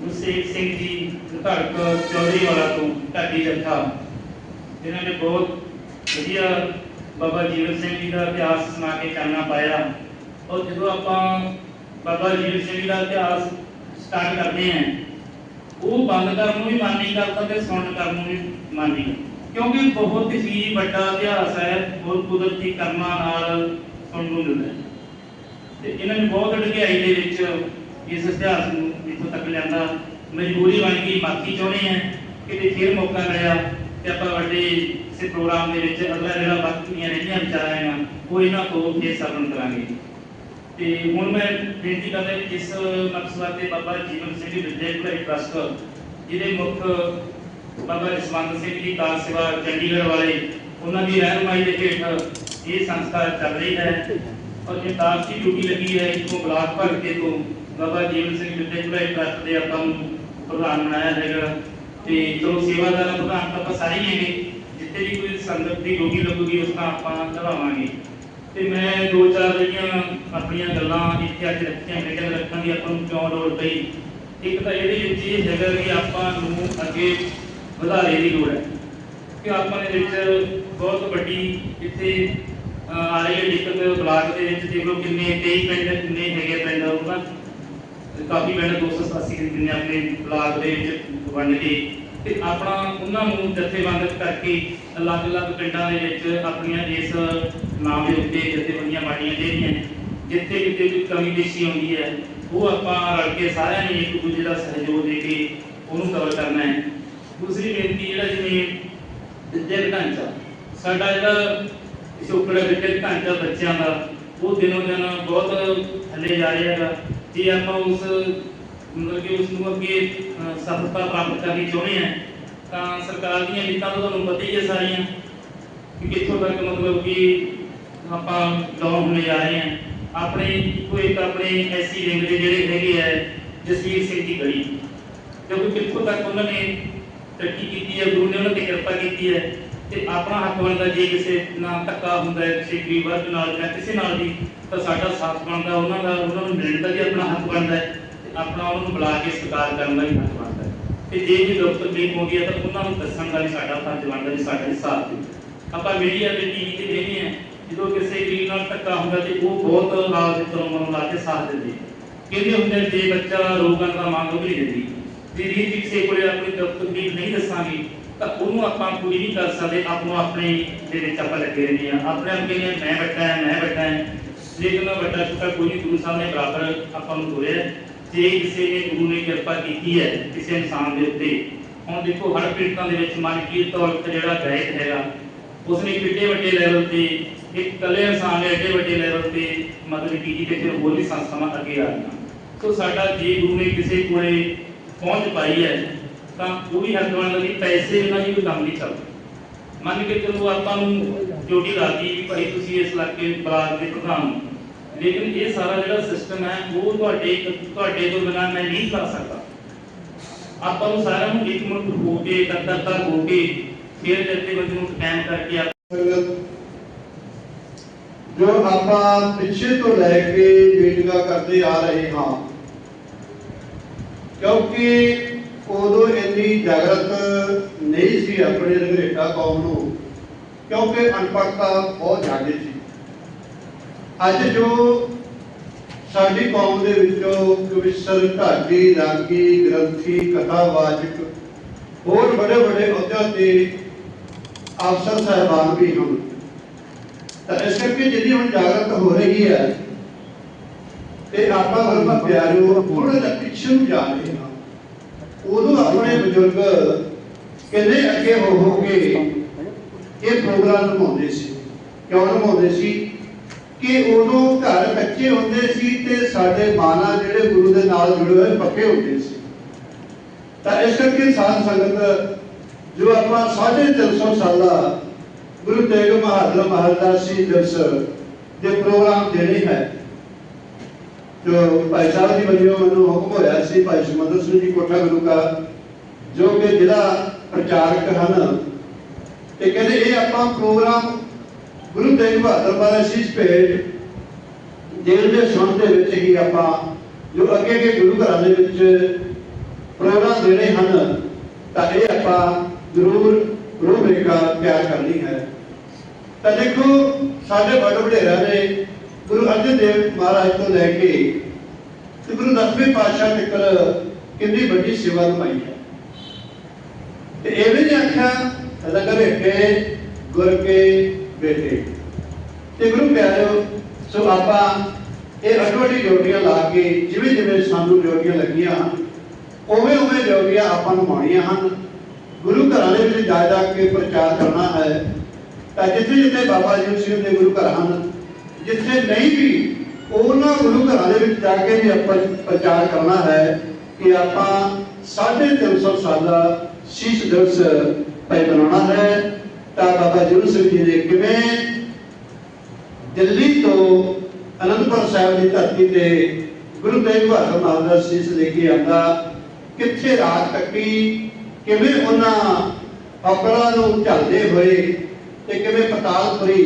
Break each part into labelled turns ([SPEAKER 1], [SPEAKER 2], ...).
[SPEAKER 1] ਗੁਰਸੇਵ ਸਿੰਘ ਜੀ ਧੜਕ ਚੌਧਰੀ ਵਾਲਾ ਤੋਂ ਢਾਡੀ ਜੱਥਾ ਜਿਨ੍ਹਾਂ ਨੇ ਬਹੁਤ ਵਧੀਆ ਬਾਬਾ ਜੀਵਨ ਸਿੰਘ ਜੀ ਦਾ ਇਤਿਹਾਸ ਸੁਣਾ ਕੇ ਚਾਨਣਾ ਪਾਇਆ। ਔਰ ਜਦੋਂ ਆਪਾਂ ਬਾਬਾ ਜੀਵਨ ਸਿੰਘ ਦਾ ਇਤਿਹਾਸ ਸਟਾਰਟ ਕਰਦੇ ਹਾਂ, ਉਹ ਬੰਦ ਕਰਨ ਨੂੰ ਵੀ ਮਨ ਨਹੀਂ ਕਰਦਾ ਤੇ ਸੁਣਨ ਕਰਨ ਨੂੰ ਵੀ ਮਨ ਨਹੀਂ ਕਿਉਂਕਿ ਬਹੁਤ ਹੀ ਵੱਡਾ ਇਤਿਹਾਸ ਹੈ, ਬਹੁਤ ਕੁਦਰਤੀ ਕਰਮਾਂ ਨਾਲ ਸੁਣਨ ਨੂੰ ਮਿਲਦਾ ਤੇ ਇਹਨਾਂ ਨੇ ਬਹੁਤ ਡਗਿਆਈ ਦੇ ਵਿੱਚ ਇਸ ਇਤਿਹਾਸ ਨੂੰ ਇੱਥੋਂ ਤੱਕ ਲਿਆਂਦਾ ਮਜਬੂਰੀ ਬਣ ਗਈ ਮਾਫੀ ਚਾਹੁੰਦੇ ਆ, ਕਿਤੇ ਫਿਰ ਮੌਕਾ ਮਿਲਿਆ ਤੇ ਆਪਾਂ ਵੱਡੇ ਕਿਸੇ ਪ੍ਰੋਗਰਾਮ ਦੇ ਵਿੱਚ ਅਗਲਾ ਜਿਹੜਾ ਵਕਤ ਦੀਆਂ ਰਹਿੰਦੀਆਂ ਵਿਚਾਰਾਂ ਆ, ਉਹ ਇਹਨਾਂ ਤੋਂ ਫੇਰ ਸਰਵਣ ਕਰਾਂਗੇ। ਤੇ ਹੁਣ ਮੈਂ ਬੇਨਤੀ ਕਰਦਾ ਕਿ ਜਿਸ ਮਕਸਦ ਤੇ ਬਾਬਾ ਜੀਵਨ ਸਿੰਘ ਜੀ ਵਿਦਿਅਕ ਭਲਾਈ ਟਰਸਟ, ਜਿਹਦੇ ਮੁੱਖ ਬਾਬਾ ਜਸਵੰਤ ਸਿੰਘ ਜੀ ਕਾਰ ਸੇਵਾ ਚੰਡੀਗੜ੍ਹ ਵਾਲੇ, ਉਹਨਾਂ ਦੀ ਰਹਿਨੁਮਾਈ ਦੇ ਹੇਠ ਇਹ ਸੰਸਥਾ ਚੱਲ ਰਹੀ ਹੈ। ਔਰ ਇਹ ਤਾਪਸੀ ਡਿਊਟੀ ਲੱਗੀ ਹੈ, ਇਥੋਂ ਬਲਾਕ ਭਰ ਕੇ ਤੋਂ ਬਾਬਾ ਜੀਵਨ ਸਿੰਘ ਵਿਦਿਅਕ ਭਲਾਈ ਟਰਸਟ ਦੇ ਆਪਾਂ ਨੂੰ ਪ੍ਰਧਾਨ ਬਣਾਇਆ ਹੈਗਾ ਤੇ ਚਲੋ ਸੇਵਾਦਾਰਾਂ ਪ੍ਰਧਾਨ ਤਾਂ ਆਪਾਂ ਸਾਰੇ ਹੀ ਹੈਗੇ। ਜਿੱਥੇ ਵੀ ਕੋਈ ਸੰਗਤ ਦੀ ਡਿਊਟੀ ਲੱਗੂਗੀ ਉਸ ਤਾਂ ਆਪਾਂ ਨਿਭਾਵਾਂਗੇ ਤੇ ਮੈਂ ਦੋ ਚਾਰ ਜਿਹੜੀਆਂ ਆਪਣੀਆਂ ਗੱਲਾਂ ਇੱਥੇ ਅੱਜ ਰੱਖੀਆਂ ਮੈਂ ਕਹਿੰਦਾ ਰੱਖਣ ਦੀ ਆਪਾਂ ਨੂੰ ਕਿਉਂ ਲੋੜ ਪਈ? ਇੱਕ ਤਾਂ ਇਹਦੇ ਵਿੱਚ ਇਹ ਹੈਗਾ ਕਿ ਆਪਾਂ ਨੂੰ ਅੱਗੇ ਵਧਾਰੇ ਦੀ ਲੋੜ ਹੈ। ਕਿ ਆਪਾਂ ਦੇ ਵਿੱਚ ਬਹੁਤ ਵੱਡੀ ਇੱਥੇ ਅਹ, ਆ ਰਹੀ ਹੈ ਦਿੱਕਤ ਬਲਾਕ ਦੇ ਵਿੱਚ ਦੇਖ ਲਓ ਕਿੰਨੇ 23 ਪਿੰਡ ਕਿੰਨੇ ਹੈਗੇ ਪਿੰਡ ਉਹਨਾਂ ਕਾਫੀ ਪਿੰਡ 287 ਕਿੰਨੇ ਆਪਣੇ ਬਲਾਕ ਦੇ ਵਿੱਚ ਵੰਡ ਕੇ ਤੇ ਆਪਣਾ ਉਹਨਾਂ ਨੂੰ ਜਥੇਬੰਦਕ ਕਰਕੇ ਅਲੱਗ-ਅਲੱਗ ਪਿੰਡਾਂ ਦੇ ਵਿੱਚ ਆਪਣੀਆਂ ਇਸ ਨਾਮ ਦੇ ਉੱਤੇ ਜਥੇਬੰਦੀਆਂ ਬਾਣੀਆਂ ਜਿਹੜੀਆਂ ਜਿੱਥੇ ਕਿਤੇ ਕੋਈ ਕਮੀ ਪੇਸ਼ੀ ਆਉਂਦੀ ਹੈ, ਉਹ ਆਪਾਂ ਰਲ ਕੇ ਸਾਰਿਆਂ ਨੇ ਇੱਕ ਦੂਜੇ ਦਾ ਸਹਿਯੋਗ ਦੇ ਕੇ ਉਹਨੂੰ ਕਵਰ ਕਰਨਾ ਹੈ। ਦੂਸਰੀ ਬੇਨਤੀ ਜਿਹੜਾ ਜਿਵੇਂ ਵਿਦਿਅਕ ਢਾਂਚਾ, ਸਾਡਾ ਜਿਹੜਾ ਪਿਛੋਕੜਾ ਵਿਦਿਅਕ ਢਾਂਚਾ ਬੱਚਿਆਂ ਦਾ, ਉਹ ਦਿਨੋਂ ਦਿਨ ਬਹੁਤ ਥੱਲੇ ਜਾ ਰਿਹਾ ਹੈਗਾ। ਜੇ ਆਪਾਂ ਉਸ, ਮਤਲਬ ਕਿ ਉਸ ਨੂੰ ਅੱਗੇ ਸਫਲਤਾ ਪ੍ਰਾਪਤ ਕਰਨੀ ਚਾਹੁੰਦੇ ਹਾਂ, ਤਾਂ ਸਰਕਾਰ ਦੀਆਂ ਨੀਤਾਂ ਤਾਂ ਤੁਹਾਨੂੰ ਪਤਾ ਹੀ ਹੈ ਸਾਰੀਆਂ, ਕਿ ਕਿੱਥੋਂ ਤੱਕ ਮਤਲਬ ਕਿ ਆਪਾਂ ਡਾਊਨ ਹੁੰਦੇ ਜਾ ਰਹੇ ਹਾਂ। ਆਪਣੇ ਕੋਈ ਇੱਕ ਆਪਣੇ ਐਸੀ ਵਿੰਗ ਦੇ ਜਿਹੜੇ ਹੈਗੇ ਆ, ਜਸਵੀਰ ਸਿੰਘ ਦੀ ਗਲੀ। ਕਿਉਂਕਿ ਕਿੱਥੋਂ ਤੱਕ ਉਹਨਾਂ ਨੇ ਤਰੱਕੀ ਕੀਤੀ ਹੈ ਗੁਰੂ ਨੇ ਉਹਨਾਂ ਤੇ ਕਿਰਪਾ ਕੀਤੀ ਹੈ ਤੇ ਆਪਣਾ ਹੱਕ ਬਣਦਾ, ਜੇ ਕਿਸੇ ਨਾਲ ਧੱਕਾ ਹੁੰਦਾ ਹੈ, ਕਿਸੇ ਗਰੀਬ ਵਰਗ ਨਾਲ ਜਾਂ ਕਿਸੇ ਨਾਲ ਵੀ, ਤਾਂ ਸਾਡਾ ਸਾਥ ਬਣਦਾ, ਉਹਨਾਂ ਦਾ, ਉਹਨਾਂ ਨੂੰ ਮਿਲਣ ਦਾ ਵੀ ਆਪਣਾ ਹੱਕ ਬਣਦਾ ਹੈ ਤੇ ਆਪਣਾ ਉਹਨਾਂ ਨੂੰ ਬੁਲਾ ਕੇ ਸਤਿਕਾਰ ਕਰਨ ਦਾ ਵੀ ਹੱਕ ਬਣਦਾ ਹੈ। ਤੇ ਜੇ ਵੀ ਦੁੱਖ ਤਕਲੀਫ ਹੁੰਦੀ ਹੈ, ਤਾਂ ਉਹਨਾਂ ਨੂੰ ਦੱਸਣ ਦਾ ਵੀ ਸਾਡਾ ਫਰਜ਼ ਬਣਦਾ ਵੀ ਸਾਡਾ ਵੀ ਸਾਥ ਦਿਓ। ਆਪਾਂ ਮੀਡੀਆ ਤੇ ਟੀਵੀ ਤੇ ਦੇਖਦੇ ਹਾਂ, ਜਦੋਂ ਕਿਸੇ ਗਰੀਬ ਨਾਲ ਧੱਕਾ ਹੁੰਦਾ ਤੇ ਉਹ ਬਹੁਤ ਨਾਲ ਦੇ ਤਰ੍ਹਾਂ ਮਨ ਲਾ ਕੇ ਸਾਥ ਦਿੰਦੇ ਕਹਿੰਦੇ ਹੁੰਦੇ ਜੇ ਬੱਚਾ ਰੋਗਾਂ ਦਾ ਮੰਗ ਉਹ ਵੀ ਨਹੀਂ ਦਿੰਦੀ, ਜੇ ਰੀਤ ਵੀ ਕਿਸੇ ਕੋਲੇ ਆਪਣੀ ਦੁੱਖ ਤਕਲੀਫ ਨਹੀਂ ਦੱਸਾਂਗੇ ਤਾਂ ਉਹਨੂੰ ਆਪਾਂ ਪੂਰੀ ਨਹੀਂ ਕਰ ਸਕਦੇ ਆਪੋ ਆਪਣੇ ਦੇ ਵਿੱਚ ਆਪਾਂ ਲੱਗੇ ਰਹਿੰਦੇ ਆ ਆਪਣੇ ਆਪ ਕਹਿੰਦੇ ਮੈਂ ਵੱਡਾ ਹਾਂ, ਮੈਂ ਵੱਡਾ ਹਾਂ। ਲੇਕਿਨ ਉਹ ਵੱਡਾ ਛੋਟਾ ਕੋਈ ਨਹੀਂ ਗੁਰੂ ਸਾਹਿਬ ਬਰਾਬਰ ਆਪਾਂ ਨੂੰ ਤੋਰਿਆ ਜੇ ਕਿਸੇ ਨੇ ਗੁਰੂ ਨੇ ਕਿਰਪਾ ਕੀਤੀ ਹੈ ਕਿਸੇ ਇਨਸਾਨ ਦੇ ਉੱਤੇ, ਹੁਣ ਦੇਖੋ ਹਰ ਪੀੜਤਾਂ ਦੇ ਵਿੱਚ ਮਨਕੀਰ ਤੌਰ ਤੇ ਜਿਹੜਾ ਗਾਇਕ ਹੈਗਾ, ਉਸਨੇ ਕਿੱਡੇ ਵੱਡੇ ਲੈਵਲ ਤੇ ਇੱਕ ਕੱਲੇ ਇਨਸਾਨ ਨੇ ਏਡੇ ਵੱਡੇ ਲੈਵਲ ਤੇ ਮਦਦ ਕੀਤੀ ਤੇ ਫਿਰ ਹੋਰ ਵੀ ਸੰਸਥਾਵਾਂ ਅੱਗੇ ਆ ਗਈਆਂ। ਸੋ ਸਾਡਾ ਜੇ ਗੁਰੂ ਨੇ ਕਿਸੇ ਕੋਲੇ ਪਹੁੰਚ ਪਾਈ ਹੈ ਤਾਂ ਉਹ ਵੀ ਹੱਕ ਬਣਦਾ ਵੀ ਪੈਸੇ ਉਹਨਾਂ ਦੀ ਕੋਈ ਕੰਮ ਨਹੀਂ ਚੱਲਦਾ। ਮੰਨ ਕੇ ਚਲੋ ਆਪਾਂ ਨੂੰ ਡਿਊਟੀ ਲਾਤੀ ਵੀ ਭਾਈ ਤੁਸੀਂ ਇਸ ਇਲਾਕੇ ਬਲਾਕ ਦੇ ਪ੍ਰਧਾਨ ਹੋ। ਲੇਕਿਨ ਇਹ ਸਾਰਾ ਜਿਹੜਾ ਸਿਸਟਮ ਹੈ, ਉਹ ਤੁਹਾਡੇ ਤੁਹਾਡੇ ਤੋਂ ਬਿਨਾਂ ਮੈਂ ਨਹੀਂ ਕਰ ਸਕਦਾ। ਆਪਾਂ ਨੂੰ ਸਾਰਿਆਂ ਨੂੰ ਇੱਕ ਮੁੱਠ ਹੋ ਕੇ ਇਕੱਤਰਤਾ ਹੋ ਕੇ ਫਿਰ ਜੱਥੇ ਬੰਦੇ ਨੂੰ ਕਾਇਮ ਕਰਕੇ ਆਪਾਂ
[SPEAKER 2] ਸੰਗਤ ਜੋ ਆਪਾਂ ਪਿੱਛੇ ਤੋਂ ਲੈ ਕੇ ਮੀਟਿੰਗਾਂ ਕਰਦੇ ਆ ਰਹੇ ਹਾਂ, ਕਿਉਂਕਿ ਉਦੋਂ ਇੰਨੀ ਜਾਗਰਤ ਨਹੀਂ ਸੀ ਆਪਣੇ ਰੰਗਰੇਟਾ ਕੌਮ ਨੂੰ, ਕਿਉਂਕਿ ਅਨਪੜਤਾ ਬਹੁਤ ਜ਼ਿਆਦਾ ਸੀ। ਅੱਜ ਜੋ ਸਾਡੀ ਕੌਮ ਦੇ ਵਿੱਚੋਂ ਕਵਿਸ਼ਰ ਢਾਡੀ ਰਾਗੀ ਗ੍ਰੰਥੀ, ਕਥਾਵਾਚਕ, ਹੋਰ ਬੜੇ ਬੜੇ ਅਹੁਦਿਆਂ ਤੇ ਅਫਸਰ ਸਾਹਿਬਾਨ ਵੀ ਹਨ। ਤਾਂ ਇਸ ਕਰਕੇ ਜਿਹੜੀ ਹੁਣ ਜਾਗਰਤ ਹੋ ਰਹੀ ਹੈ ਤੇ ਆਪਾਂ ਵਰਮਾ ਪਿਆਰਿਓ ਥੋੜਾ ਜਿਹਾ ਪਿੱਛੇ ਨੂੰ ਜਾ ਰਹੇ ਹਾਂ। ਉਦੋਂ ਆਪਣੇ ਬਜ਼ੁਰਗ ਕਿੰਨੇ ਅੱਗੇ ਹੋ ਹੋ ਕੇ ਇਹ ਪ੍ਰੋਗਰਾਮ ਨਿਭਾਉਂਦੇ ਸੀ। ਕਿਉਂ ਨਿਭਾਉਂਦੇ ਸੀ? ਕਿ ਉਦੋਂ ਘਰ ਕੱਚੇ ਹੁੰਦੇ ਸੀ ਤੇ ਸਾਡੇ ਬਾਣਾ ਜਿਹੜੇ ਗੁਰੂ ਦੇ ਨਾਲ ਜੁੜੇ ਹੋਏ ਪੱਕੇ ਹੁੰਦੇ ਸੀ। ਤਾਂ ਇਸ ਕਰਕੇ ਸਾਧ ਸੰਗਤ, ਜੋ ਆਪਾਂ 350 ਸਾਲਾ ਗੁਰੂ ਤੇਗ ਬਹਾਦਰ ਮਹਾਰਾਜ ਦਿਵਸ ਦੇ ਪ੍ਰੋਗਰਾਮ ਦੇਣੇ ਹੈ ਜੋ ਭਾਈ ਸਾਹਿਬ ਜੀ ਵੱਲੋਂ ਮੈਨੂੰ ਹੁਕਮ ਹੋਇਆ ਸੀ, ਭਾਈ ਸੁਮੰਦਰ ਸਿੰਘ ਜੀ ਕੋਠਾ ਗੁਰੂ ਜੋ ਕਿ ਜ਼ਿਲ੍ਹਾ ਪ੍ਰਚਾਰਕ ਹਨ, ਤੇ ਕਹਿੰਦੇ ਇਹ ਆਪਾਂ ਪ੍ਰੋਗਰਾਮ ਗੁਰੂ ਤੇਗ ਬਹਾਦਰ ਬਾਰੇ ਸੀਸ ਭੇਟ ਦਿਲ ਦੇ ਸੁਣ ਦੇ ਵਿੱਚ ਹੀ ਆਪਾਂ ਜੋ ਅੱਗੇ ਅੱਗੇ ਗੁਰੂ ਘਰਾਂ ਦੇ ਵਿੱਚ ਪ੍ਰੋਗਰਾਮ ਦੇਣੇ ਹਨ, ਤਾਂ ਇਹ ਆਪਾਂ ਜ਼ਰੂਰ ਰੂਪਰੇਖਾ ਤਿਆਰ ਕਰਨੀ ਹੈ। ਤਾਂ ਦੇਖੋ, ਸਾਡੇ ਵੱਡੇ ਵਡੇਰਿਆਂ ਨੇ ਗੁਰੂ ਅਰਜਨ ਦੇਵ ਮਹਾਰਾਜ ਤੋਂ ਲੈ ਕੇ ਤੇ ਗੁਰੂ ਦਸਵੇਂ ਪਾਤਸ਼ਾਹ ਤੱਕ ਕਿੰਨੀ ਵੱਡੀ ਸੇਵਾ ਨਿਭਾਈ ਹੈ। ਤੇ ਐਵੇਂ ਨੇ ਆਖਿਆ ਰੰਗ ਗੁਰ ਕੇ ਬੇਟੇ। ਤੇ ਗੁਰੂ ਪਿਆਰਿਓ, ਸੋ ਆਪਾਂ ਇਹ ਅਡੋਡੀ ਡਿਊਟੀਆਂ ਲਾ ਕੇ ਜਿਵੇਂ ਜਿਵੇਂ ਸਾਨੂੰ ਡਿਊਟੀਆਂ ਲੱਗੀਆਂ, ਉਵੇਂ ਉਵੇਂ ਡਿਊਟੀਆਂ ਆਪਾਂ ਨੂੰ ਮਾਣੀਆਂ ਹਨ। ਗੁਰੂ ਘਰਾਂ ਦੇ ਵਿੱਚ ਜਾ ਜਾ ਕੇ ਪ੍ਰਚਾਰ ਕਰਨਾ ਹੈ। ਤਾਂ ਜਿੱਥੇ ਜਿੱਥੇ ਬਾਬਾ ਜੀ ਸਿੰਘ ਦੇ ਗੁਰੂ ਘਰ ਹਨ ਜਿੱਥੇ ਨਹੀਂ ਵੀ, ਉਹਨਾਂ ਗੁਰੂ ਘਰਾਂ ਦੇ ਵਿੱਚ ਜਾ ਕੇ ਵੀ ਆਪਾਂ ਪ੍ਰਚਾਰ ਕਰਨਾ ਹੈ ਕਿ ਆਪਾਂ 350 ਸਾਲਾ ਸ਼ੀਸ਼ ਦਿਵਸ ਪੈ ਬਣਾਉਣਾ ਹੈ। ਤਾਂ ਬਾਬਾ ਜੀ ਸਿੰਘ ਜੀ ਨੇ ਕਿਵੇਂ ਦਿੱਲੀ ਤੋਂ ਅਨੰਦਪੁਰ ਸਾਹਿਬ ਦੀ ਧਰਤੀ ਤੇ ਗੁਰੂ ਤੇਗ ਬਹਾਦਰ ਮਹਾਰਾਜ ਦਾ ਸੀਸ ਲੈ ਕੇ ਆਂਦਾ, ਕਿੱਥੇ ਰਾਤ ਕੱਟੀ ਕਿਵੇਂ ਉਹਨਾਂ ਔਕੜਾਂ ਨੂੰ ਝੱਲਦੇ ਹੋਏ ਤੇ ਕਿਵੇਂ ਪਤਾਲਪੁਰੀ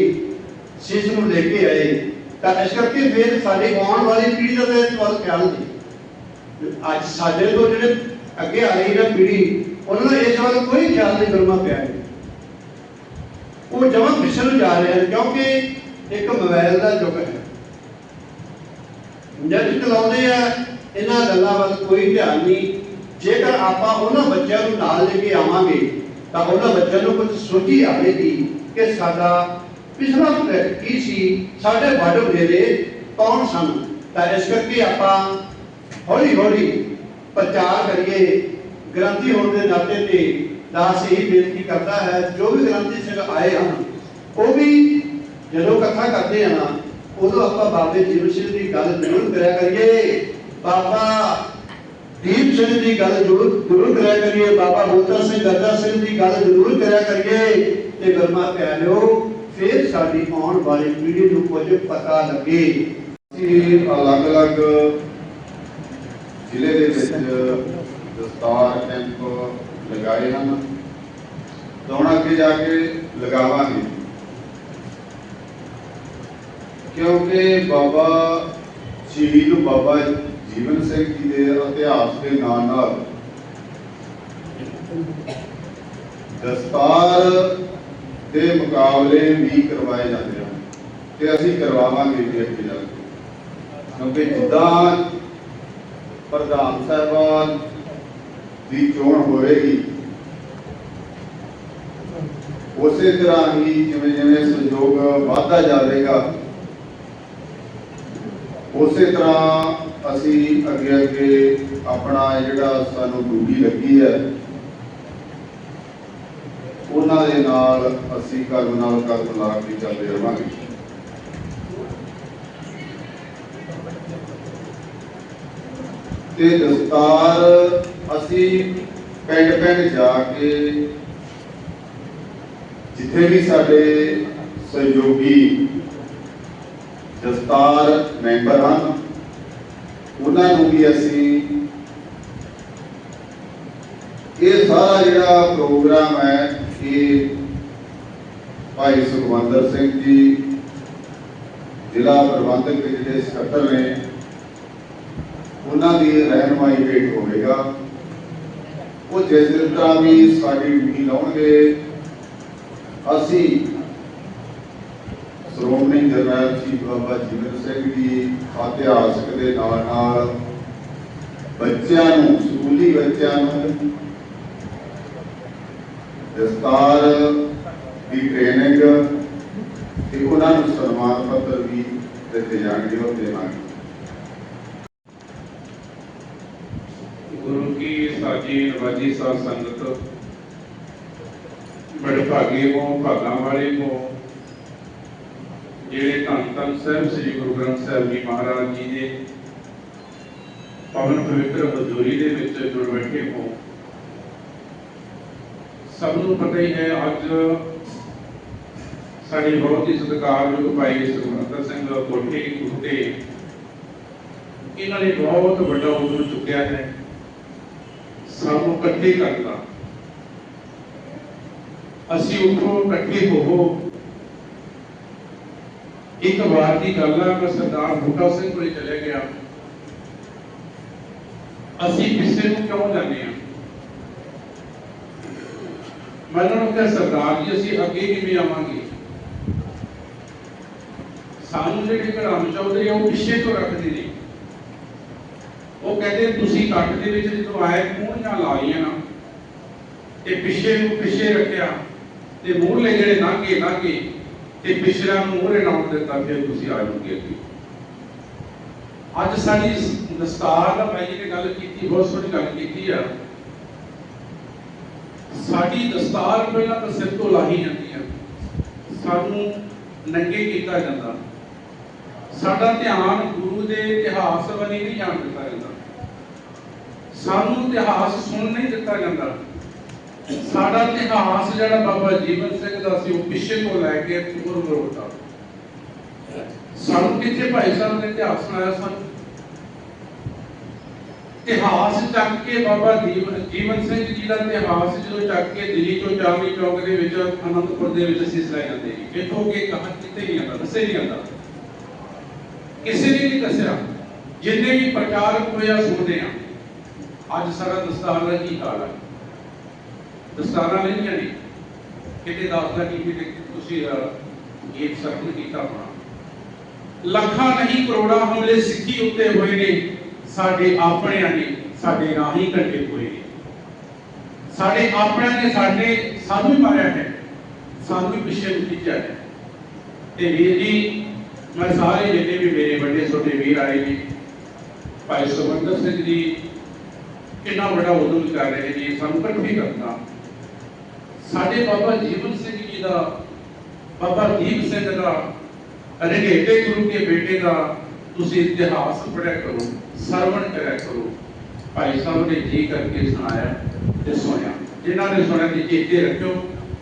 [SPEAKER 2] ਸੀਸ ਨੂੰ ਲੈ ਕੇ ਆਏ, ਤਾਂ ਇਸ ਕਰਕੇ ਫਿਰ ਸਾਡੀ ਆਉਣ ਵਾਲੀ ਪੀੜ੍ਹੀ ਦਾ ਤਾਂ ਇਸ ਵੱਲ ਖਿਆਲ ਨਹੀਂ। ਅੱਜ ਸਾਡੇ ਤੋਂ ਜਿਹੜੇ ਅੱਗੇ ਆ ਰਹੀ ਨਾ ਪੀੜ੍ਹੀ, ਉਹਨਾਂ ਦਾ ਇਸ ਵੱਲ ਕੋਈ ਖਿਆਲ ਨਹੀਂ ਕਰਨਾ ਪਿਆ ਹੈ। ਉਹ ਜਮਾਂ ਵਿਸਰ ਜਾ ਰਹੇ ਹਨ, ਕਿਉਂਕਿ ਇੱਕ ਮੋਬਾਈਲ ਦਾ ਯੁੱਗ ਹੈ। ਜਦ ਚਲਾਉਂਦੇ ਆ, ਇਹਨਾਂ ਗੱਲਾਂ ਵੱਲ ਕੋਈ ਧਿਆਨ ਨਹੀਂ। ਜੇਕਰ ਆਪਾਂ ਉਹਨਾਂ ਬੱਚਿਆਂ ਨੂੰ ਨਾਲ ਲੈ ਕੇ ਆਵਾਂਗੇ, ਤਾਂ ਉਹਨਾਂ ਬੱਚਿਆਂ ਨੂੰ ਕੁਝ ਸੋਚੀ ਆਵੇਗੀ ਕਿ ਸਾਡਾ ਪਿਛਲਾ ਭਵਿੱਖ ਕੀ ਸੀ? ਸਾਡੇ ਵੱਡ ਵਡੇਰੇ ਕੌਣ ਸਨ? ਤਾਂ ਇਸ ਕਰਕੇ ਆਪਾਂ ਹੌਲੀ ਹੌਲੀ ਪ੍ਰਚਾਰ ਕਰੀਏ। ਗ੍ਰੰਥੀ ਹੋਣ ਦੇ ਨਾਤੇ ਤੇ ਦਾਸ ਇਹੀ ਬੇਨਤੀ ਕਰਦਾ ਹੈ, ਜੋ ਵੀ ਗ੍ਰੰਥੀ ਸਿੰਘ ਆਏ ਹਨ, ਉਹ ਵੀ ਜਦੋਂ ਕਥਾ ਕਰਦੇ ਆ ਨਾ, ਉਦੋਂ ਆਪਾਂ ਬਾਬੇ ਜੀਵਨ ਸਿੰਘ ਦੀ ਗੱਲ ਜ਼ਰੂਰ ਕਰਿਆ ਕਰੀਏ। ਬਾਬਾ ਦੀਪ ਸਿੰਘ ਦੀ ਗੱਲ ਜ਼ਰੂਰ ਜ਼ਰੂਰ ਕਰਿਆ ਕਰੀਏ। ਬਾਬਾ ਬੋਤਾ ਸਿੰਘ ਗੱਦਾ ਸਿੰਘ ਦੀ ਗੱਲ ਜ਼ਰੂਰ ਕਰਿਆ ਕਰੀਏ। ਤੇ ਗਰਮਾ ਪਿਆਰਿਓ ਫਿਰ ਸਾਡੀ ਆਉਣ ਵਾਲੀ ਪੀੜ੍ਹੀ ਨੂੰ ਕੁਝ ਪਤਾ ਲੱਗੇ।
[SPEAKER 3] ਅਸੀਂ ਅਲੱਗ-ਅਲੱਗ ਜ਼ਿਲ੍ਹੇ ਦੇ ਵਿੱਚ ਦਸਤਾਰ ਕੈਂਪ ਲਗਾਏ ਹਨ। ਤਾਂ ਹੁਣ ਅੱਗੇ ਜਾ ਕੇ ਲਗਾਵਾਂਗੇ। ਕਿਉਂਕਿ ਬਾਬਾ ਸ਼ਹੀਦ ਬਾਬਾ ਜੀਵਨ ਸਿੰਘ ਜੀ ਦੇ ਇਤਿਹਾਸ ਦੇ ਨਾਲ ਨਾਲ ਦਸਤਾਰ ਦੇ ਮੁਕਾਬਲੇ ਵੀ ਕਰਵਾਏ ਜਾਂਦੇ ਹਨ ਤੇ ਅਸੀਂ ਕਰਵਾਵਾਂਗੇ ਜੀ ਅੱਗੇ ਜਾ ਕੇ। ਕਿਉਂਕਿ ਜਿੱਦਾਂ ਪ੍ਰਧਾਨ ਸਾਹਿਬਾਨ ਦੀ ਚੋਣ ਹੋਵੇਗੀ ਉਸੇ ਤਰ੍ਹਾਂ ਹੀ ਜਿਵੇਂ ਜਿਵੇਂ ਸਹਿਯੋਗ ਵਧਦਾ ਜਾਵੇਗਾ, ਉਸੇ ਤਰ੍ਹਾਂ ਅਸੀਂ ਅੱਗੇ ਅੱਗੇ ਆਪਣਾ ਜਿਹੜਾ ਸਾਨੂੰ ਡਿਊਟੀ ਲੱਗੀ ਹੈ ਉਹਨਾਂ ਦੇ ਨਾਲ ਅਸੀਂ ਕਦਮ ਨਾਲ ਕਦਮ ਲਾ ਕੇ ਚੱਲਦੇ ਰਵਾਂਗੇ ਤੇ ਦਸਤਾਰ ਅਸੀਂ ਪਿੰਡ ਪਿੰਡ ਜਾ ਕੇ ਜਿੱਥੇ ਵੀ ਸਾਡੇ ਸਹਿਯੋਗੀ ਦਸਤਾਰ ਮੈਂਬਰ ਹਨ, ਉਹਨਾਂ ਨੂੰ ਵੀ ਅਸੀਂ ਇਹ ਸਾਰਾ ਜਿਹੜਾ ਪ੍ਰੋਗਰਾਮ ਹੈ ਇਹ ਭਾਈ ਸੁਖਵੰਦਰ ਸਿੰਘ ਜੀ, ਜ਼ਿਲ੍ਹਾ ਪ੍ਰਬੰਧਕ ਦੇ ਜਿਹੜੇ ਸਕੱਤਰ ਨੇ, ਉਹਨਾਂ ਦੀ ਰਹਿਨਮਾਈ ਹੇਠ ਹੋਵੇਗਾ। ਉਹ ਜਿਸ ਤਰ੍ਹਾਂ ਵੀ ਸਾਡੀ ਡਿਊਟੀ ਲਾਉਣਗੇ, ਅਸੀਂ ਸ਼੍ਰੋਮਣੀ ਜਰਨੈਲ ਸ਼ਹੀਦ ਬਾਬਾ ਜੀਵਨ ਸਿੰਘ ਜੀ ਇਤਿਹਾਸਕ ਦੇ ਨਾਲ ਨਾਲ ਬੱਚਿਆਂ ਨੂੰ, ਸਕੂਲੀ ਬੱਚਿਆਂ ਨੂੰ ਦਸਤਾਰ ਦੀ ਟ੍ਰੇਨਿੰਗ ਤੇ ਉਹਨਾਂ ਨੂੰ ਸਨਮਾਨ ਪੱਤਰ ਵੀ ਦਿੱਤੇ ਜਾਣਗੇ ਉਹ ਦੇਵਾਂਗੇ
[SPEAKER 4] ਗੁਰੂ ਕੀ ਸਾਜੀ ਨਵਾਜੀ ਸਾਧ ਸੰਗਤ, ਬੜੇ ਭਾਗੇ ਹੋ, ਭਾਗਾਂ ਵਾਲੇ ਹੋ, ਜਿਹੜੇ ਧੰਨ ਧੰਨ ਸਾਹਿਬ ਸ੍ਰੀ ਗੁਰੂ ਗ੍ਰੰਥ ਸਾਹਿਬ ਜੀ ਮਹਾਰਾਜ ਜੀ ਦੇ ਪਵਨ ਪਵਿੱਤਰ ਹਜ਼ੂਰੀ ਦੇ ਵਿੱਚ ਜੁੜ ਬੈਠੇ ਹੋ ਸਭ ਨੂੰ ਪਤਾ ਹੀ ਹੈ, ਅੱਜ ਸਾਡੇ ਬਹੁਤ ਹੀ ਸਤਿਕਾਰਯੋਗ ਭਾਈ ਸੁਖਮੰਦਰ ਸਿੰਘ ਕੋਠੇ ਕੁੱਤੇ ਇਹਨਾਂ ਨੇ ਬਹੁਤ ਵੱਡਾ ਉਦਮ ਚੁੱਕਿਆ ਹੈ। ਸਭ ਨੂੰ ਇਕੱਠੇ ਕਰਦਾ ਅਸੀਂ ਉੱਠੋ ਇਕੱਠੇ ਹੋਵੋ। ਇੱਕ ਵਾਰ ਦੀ ਗੱਲ ਆ, ਮੈਂ ਸਰਦਾਰ ਬੂਟਾ ਸਿੰਘ ਕੋਲੇ ਚਲੇ ਗਿਆ। ਅਸੀਂ ਕਿਸੇ ਨੂੰ ਕਿਉਂ ਜਾਂਦੇ ਹਾਂ? ਮੈਂ ਉਹਨਾਂ ਨੂੰ ਕਿਹਾ, ਸਰਦਾਰ ਜੀ, ਅਸੀਂ ਅੱਗੇ ਕਿਵੇਂ ਆਵਾਂਗੇ? ਸਾਨੂੰ ਜਿਹੜੇ ਘਰਾਮ ਚੌਧਰੀ ਉਹ ਪਿੱਛੇ ਤੋਂ ਰੱਖਦੇ ਨੇ। ਉਹ ਕਹਿੰਦੇ, ਤੁਸੀਂ ਕੱਟ ਦੇ ਵਿੱਚ ਜਦੋਂ ਆਏ ਕੂਣੀਆਂ ਲਾਈਆਂ ਨਾ। ਤੇ ਪਿੱਛੇ ਨੂੰ ਪਿੱਛੇ ਰੱਖਿਆ। ਤੇ ਮੂਹਰਲੇ ਜਿਹੜੇ ਨਾਂਗੇ ਨਾਂਗੇ, ਤੇ ਪਿਛਲਾ ਨੂੰ ਮੂਹਰੇ ਲਾਉਣ ਦਿੱਤਾ, ਫਿਰ ਤੁਸੀਂ ਆ ਜਾਓਗੇ ਅੱਗੇ। ਅੱਜ ਸਾਡੀ ਦਸਤਾਰ ਦਾ ਭਾਈ ਜੀ ਨੇ ਗੱਲ ਕੀਤੀ, ਬਹੁਤ ਸੋਹਣੀ ਗੱਲ ਕੀਤੀ ਆ। ਸਾਡੀ ਦਸਤਾਰ ਪਹਿਲਾਂ ਤਾਂ ਸਿਰ ਤੋਂ ਲਾਹੀ ਜਾਂਦੀ ਆ। ਸਾਨੂੰ ਨੰਗੇ ਕੀਤਾ ਜਾਂਦਾ। ਸਾਡਾ ਧਿਆਨ ਗੁਰੂ ਦੇ ਇਤਿਹਾਸ ਵੱਲ ਨਹੀਂ ਜਾਣ ਦਿੱਤਾ ਜਾਂਦਾ। ਸਾਨੂੰ ਇਤਿਹਾਸ ਸੁਣ ਨਹੀਂ ਦਿੱਤਾ ਜਾਂਦਾ। ਸਾਡਾ ਇਤਿਹਾਸ ਜਿਹੜਾ ਬਾਬਾ ਜੀਵਨ ਸਿੰਘ ਦਾ ਸੀ, ਉਹ ਪਿੱਛੇ ਤੋਂ ਲੈ ਕੇ ਪੂਰ ਵਰੋਟਾ ਸਾਨੂੰ ਕਿੱਥੇ ਭਾਈ ਸਾਹਿਬ ਨੇ ਇਤਿਹਾਸ ਸੁਣਾਇਆ ਸਾਨੂੰ? ਇਤਿਹਾਸ ਚੱਕ ਕੇ ਬਾਬਾ ਜੀਵਨ ਸਿੰਘ ਜੀ ਦਾ ਇਤਿਹਾਸ ਜਦੋਂ ਚੱਕ ਕੇ ਦਿੱਲੀ ਤੋਂ ਚਾਵੀ ਚੌਕ ਦੇ ਵਿੱਚ ਅਨੰਦਪੁਰ ਦੇ ਵਿੱਚ ਅਸੀਂ ਲੈ ਜਾਂਦੇ ਜੀ ਇੱਥੋਂ ਕੇ ਕਹਾਂ ਕਿਤੇ ਨਹੀਂ ਆਉਂਦਾ ਦੱਸੇ ਨਹੀਂ ਆਉਂਦਾ ਕਿਸੇ ਨੇ ਨਹੀਂ ਦੱਸਿਆ ਜਿੰਨੇ ਵੀ ਪ੍ਰਚਾਰਕ ਹੋਇਆ ਸੁਣਦੇ ਆ ਅੱਜ ਸਾਡਾ ਦਸਤਾਰ ਦਾ ਕੀ ਹਾਲ ਹੈ ਦਸਤਾਰਾਂ ਲੈਣੀਆਂ ਨੇ ਕਿਤੇ ਦੱਸਦਾ ਕਿ ਕਿਤੇ ਤੁਸੀਂ ਇਹ ਸਰਕਲ ਕੀਤਾ ਹੋਣਾ ਲੱਖਾਂ ਨਹੀਂ ਕਰੋੜਾਂ ਹਮਲੇ ਸਿੱਖੀ ਉੱਤੇ ਹੋਏ ਨੇ ਸਾਡੇ ਆਪਣਿਆਂ ਨੇ ਸਾਡੇ ਰਾਹੀਂ ਹੀ ਹੋਏ। ਸਾਡੇ ਆਪਣਿਆਂ ਨੇ ਸਾਡੇ ਸਾਨੂੰ ਹੀ ਮਾਰਿਆ ਹੈ। ਸਾਨੂੰ ਹੀ ਪਿੱਛੇ ਖਿੱਚਿਆ ਹੈ। ਤੇ ਵੀਰ ਜੀ, ਮੈਂ ਸਾਰੇ ਜਿੰਨੇ ਵੀ ਮੇਰੇ ਵੱਡੇ ਛੋਟੇ ਵੀਰ ਆਏ ਨੇ, ਭਾਈ ਸੁਮੰਦਰ ਸਿੰਘ ਜੀ, ਕਿੰਨਾ ਵੱਡਾ ਉਦਮ ਕਰ ਰਹੇ ਨੇ, ਸਾਨੂੰ ਇਕੱਠੇ ਕਰਨਾ ਸਾਡੇ ਬਾਬਾ ਜੀਵਨ ਸਿੰਘ ਜੀ ਦਾ, ਬਾਬਾ ਦੀਪ ਸਿੰਘ ਦਾ, ਰਣੇਟੇ ਗੁਰੂ ਕੇ ਬੇਟੇ ਦਾ ਤੁਸੀਂ ਇਤਿਹਾਸ ਪੜਿਆ ਕਰੋ, ਸਰਵਣ ਕਰਿਆ ਕਰੋ। ਭਾਈ ਸਾਹਿਬ ਨੇ ਜੀ ਕਰਕੇ ਸੁਣਾਇਆ ਤੇ ਸੁਣਿਆ। ਜਿਨ੍ਹਾਂ ਨੇ ਸੁਣਿਆ ਤੇ ਚੇਤੇ ਰੱਖਿਓ,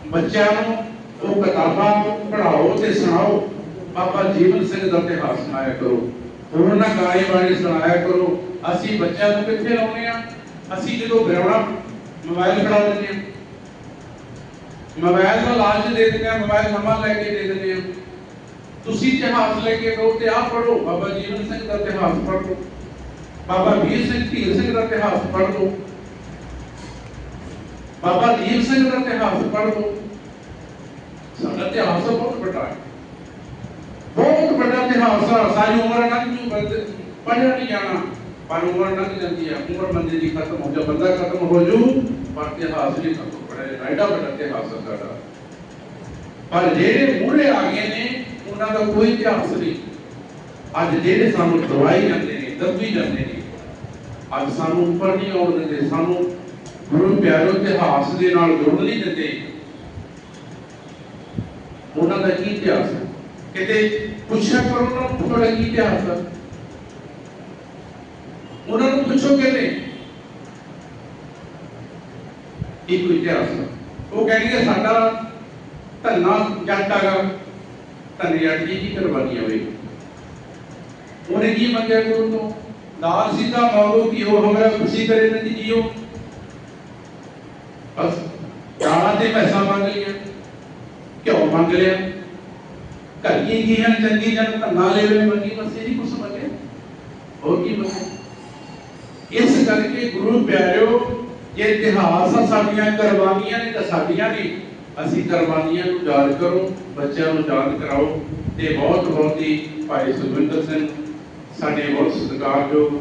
[SPEAKER 4] ਬੱਚਿਆਂ ਨੂੰ ਉਹ ਕਿਤਾਬਾਂ ਪੜ੍ਹਾਓ ਤੇ ਸੁਣਾਓ। ਬਾਬਾ ਜੀਵਨ ਸਿੰਘ ਦਾ ਇਤਿਹਾਸ ਸੁਣਾਇਆ ਕਰੋ। ਉਹਨਾਂ ਨਾਲ ਗਾਣੇ ਬਾਣੀ ਸੁਣਾਇਆ ਕਰੋ। ਅਸੀਂ ਬੱਚਿਆਂ ਨੂੰ ਕਿੱਥੇ ਲਾਉਨੇ ਆ ਅਸੀਂ ਜਦੋਂ ਗਰਾਉਣਾ, ਮੋਬਾਈਲ ਫੜਾ ਦਿੰਦੇ ਆ ਮੋਬਾਈਲ ਦਾ ਲਾਲਚ ਦੇ ਦਿੰਦੇ ਆ ਮੋਬਾਈਲ ਨਵਾਂ ਲੈ ਕੇ ਦੇ ਦਿੰਦੇ ਆ ਤੁਸੀਂ ਇਤਿਹਾਸ ਲੈ ਕੇ ਕਹੋ ਤੇ ਆਹ ਪੜੋ ਬਾਬਾ ਜੀਵਨ ਸਿੰਘ ਦਾ ਇਤਿਹਾਸ ਪੜ੍ਹ। ਲਓ ਬਾਬਾ ਵੀਰ ਸਿੰਘ ਧੀਰ ਸਿੰਘ ਦਾ ਇਤਿਹਾਸ ਪੜ੍ਹ। ਲਓ ਬਾਬਾ ਦੀਪ ਸਿੰਘ ਦਾ ਇਤਿਹਾਸ ਪੜ੍ਹ। ਲਓ ਸਾਡਾ ਇਤਿਹਾਸ ਬਹੁਤ ਵੱਡਾ ਹੈ। ਬਹੁਤ ਵੱਡਾ ਇਤਿਹਾਸ ਆ। ਸਾਰੀ ਉਮਰ ਲੰਘ ਜੂ ਬੰਦੇ ਨਹੀਂ ਜਾਣਾ। ਪਰ ਉਮਰ ਲੰਘ ਜਾਂਦੀ ਹੈ ਉਮਰ ਬੰਦੇ ਦੀ ਖਤਮ ਹੋ ਜਾ। ਬੰਦਾ ਖਤਮ ਹੋ ਜੂ, ਪਰ ਇਤਿਹਾਸ ਨਹੀਂ ਖਤਮ ਪੜਿਆ ਐਡਾ ਵੱਡਾ ਇਤਿਹਾਸ ਹੈ ਸਾਡਾ। ਪਰ ਜਿਹੜੇ ਮੂਹਰੇ ਆ ਗਏ ਨੇ ਉਹਨਾਂ ਦਾ ਕੋਈ ਇਤਿਹਾਸ ਨਹੀਂ। ਅੱਜ ਜਿਹੜੇ ਸਾਨੂੰ ਦਵਾਈ ਜਾਂਦੇ ਨੇ, ਦੱਬੀ ਜਾਂਦੇ ਨੇ, ਅੱਜ ਸਾਨੂੰ ਉੱਪਰ ਨਹੀਂ ਆਉਣ ਦਿੰਦੇ, ਸਾਨੂੰ ਗੁਰੂ ਪਿਆਰੋ ਇਤਿਹਾਸ ਦੇ ਨਾਲ ਜੁੜਨ ਨਹੀਂ ਦਿੰਦੇ। ਉਹਨਾਂ ਦਾ ਕੀ ਇਤਿਹਾਸ ਹੈ? ਕਿਤੇ ਪੁੱਛਿਆ ਕਰੋ ਨਾ ਤੁਹਾਡਾ ਕੀ ਇਤਿਹਾਸ ਹੈ? ਉਹਨਾਂ ਨੂੰ ਪੁੱਛੋ ਕਹਿੰਦੇ ਕੀ ਇਤਿਹਾਸ ਉਹ ਕਹਿਣਗੇ ਸਾਡਾ ਧੰਨਾ ਜੱਟ ਆਗਾ ਧੰਨੇ ਜੱਟ ਜੀ ਕੀ ਕੁਰਬਾਨੀ ਹੋਵੇ ਉਹਨੇ ਕੀ ਮੰਗਿਆ ਗੁਰੂ ਤੋਂ ਦਾਸ ਸੀਤਾ ਮੰਗੋ ਕਿ ਉਹ ਹਮਾਰਾ ਖੁਸ਼ੀ ਕਰੇ ਨਾ ਜੀਓ ਬਸ ਚਾਹ ਤੇ ਪੈਸਾ ਮੰਗ ਲਿਆ ਕਿਉਂ ਮੰਗ ਲਿਆ ਘਰੀਏ ਕੀ ਹਨ ਚੰਗੀ ਜਨ ਧੰਨਾ ਲੈਵੇ ਮੰਗੀ ਬਸ ਇਹੀ ਕੁਛ ਮੰਗੇ ਹੋਰ ਕੀ ਮੰਗੇ ਇਸ ਕਰਕੇ ਗੁਰੂ ਪਿਆਰਿਓ ਇਹ ਇਤਿਹਾਸ ਆ ਸਾਡੀਆਂ ਕੁਰਬਾਨੀਆਂ ਨੇ ਤਾਂ ਸਾਡੀਆਂ ਨੇ ਅਸੀਂ ਕੁਰਬਾਨੀਆਂ ਨੂੰ ਯਾਦ ਕਰੋ, ਬੱਚਿਆਂ ਨੂੰ ਯਾਦ ਕਰਾਓ ਤੇ ਬਹੁਤ ਬਹੁਤ ਹੀ ਭਾਈ ਸੁਖਵਿੰਦਰ ਸਿੰਘ ਸਾਡੇ ਬਹੁਤ ਸਤਿਕਾਰਯੋਗ,